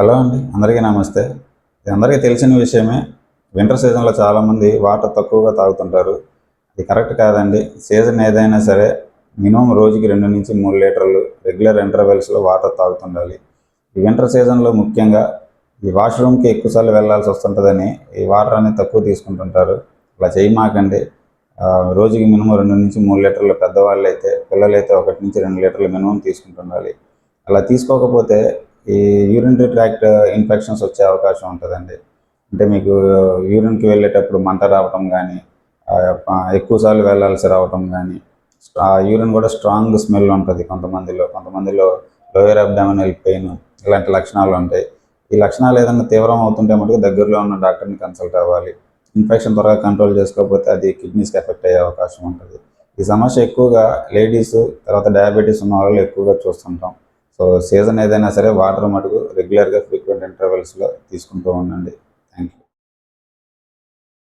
Hello అండి అందరికీ నమస్తే. ఇది అందరికీ తెలిసిన విషయమే. వింటర్ సీజన్లో చాలామంది వాటర్ తక్కువగా తాగుతుంటారు. ఇది కరెక్ట్ కాదండి. సీజన్ ఏదైనా సరే మినిమం రోజుకి రెండు నుంచి మూడు లీటర్లు రెగ్యులర్ ఇంటర్వెల్స్లో వాటర్ తాగుతుండాలి. ఈ వింటర్ సీజన్లో ముఖ్యంగా ఈ వాష్రూమ్కి ఎక్కువసార్లు వెళ్ళాల్సి వస్తుంటుందని ఈ వాటర్ అనేది తక్కువ తీసుకుంటుంటారు. అలా చేయమాకండి. రోజుకి మినిమం రెండు నుంచి మూడు లీటర్లు పెద్దవాళ్ళు అయితే పిల్లలైతే ఒకటి నుంచి రెండు లీటర్లు మినిమం తీసుకుంటుండాలి. అలా తీసుకోకపోతే ఈ యూరినరీ ట్రాక్ట్ ఇన్ఫెక్షన్స్ వచ్చే అవకాశం ఉంటుందండి. అంటే మీకు యూరిన్కి వెళ్ళేటప్పుడు మంట రావటం కానీ ఎక్కువసార్లు వెళ్ళాల్సి రావటం కానీ యూరిన్ కూడా స్ట్రాంగ్ స్మెల్ ఉంటుంది కొంతమందిలో. కొంతమందిలో లోయర్ అబ్డామినల్ పెయిన్ ఇలాంటి లక్షణాలు ఉంటాయి. ఈ లక్షణాలు ఏదైనా తీవ్రం అవుతుంటే మటుకు దగ్గరలో ఉన్న డాక్టర్ని కన్సల్ట్ అవ్వాలి. ఇన్ఫెక్షన్ త్వరగా కంట్రోల్ చేసుకోకపోతే అది కిడ్నీస్కి ఎఫెక్ట్ అయ్యే అవకాశం ఉంటుంది. ఈ సమస్య ఎక్కువగా లేడీస్ తర్వాత డయాబెటీస్ ఉన్న వాళ్ళు ఎక్కువగా చూస్తుంటాం. సో సీజన్ ఏదైనా సరే వాటర్ మటుకు రెగ్యులర్గా ఫ్రీక్వెంట్ ఇంటర్వెల్స్లో తీసుకుంటూ ఉండండి.